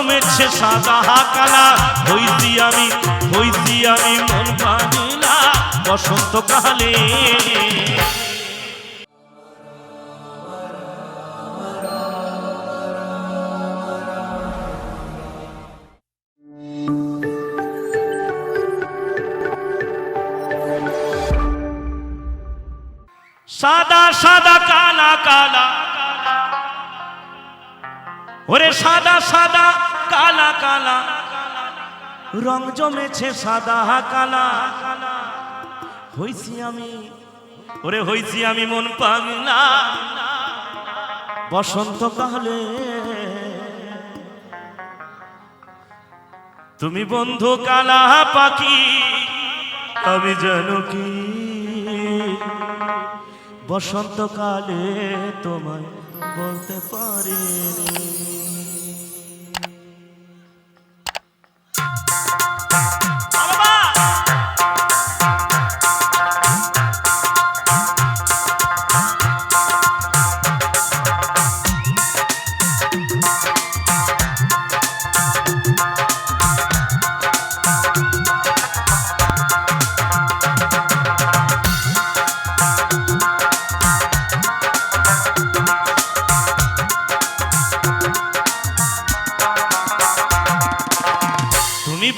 জমেছে সাদা কালা হইছি আমি হইছি আমি মন পাগলা বসন্তকালে। সাদা সাদা কালা কালা। ওরে সাদা সাদা, কালা কালা। রং জমেছে সাদা, কালা। হইছি আমি, ওরে হইছি আমি মন পাগলা। বসন্ত কালে তুমি বন্ধু কালা পাখি, আমি যেন কি? বসন্তকালে তোমায় বলতে পারিনি।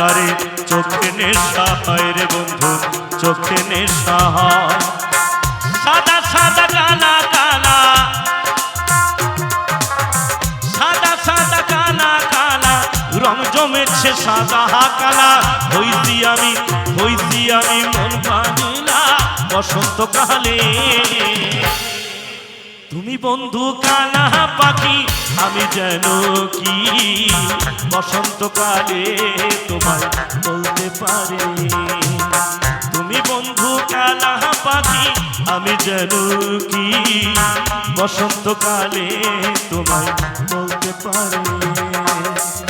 তারে চোখে নেশা, হয় রে বন্ধু, চোখে নেশা। হয় সাদা সাদা কালা কালা সাদা সাদা কালা কালা রং জমেছে সাদা কালা হইছি আমি হইছি আমি মন পাগলা বসন্তকালে তুমি বন্ধু কানা পাখি, আমি যেন কি? বসন্তকালে তোমার বলতে পারে। তুমি বন্ধু কানা পাখি, আমি যেন কি? বসন্তকালে তোমার বলতে পারি।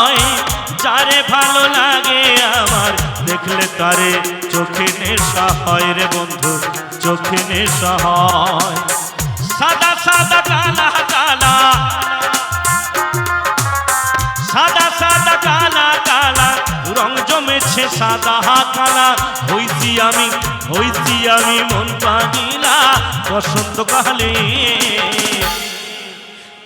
যারে ভালো লাগে আমার? দেখলে তারে চোখে নেশা হয় রে বন্ধু, চোখে নেশা হয়। সাদা সাদা কালা কালা। সাদা সাদা কালা কালা। রং জমেছে সাদা, কালা। হইছি আমি হইছি আমি মন পাগিলা। বসন্তকালে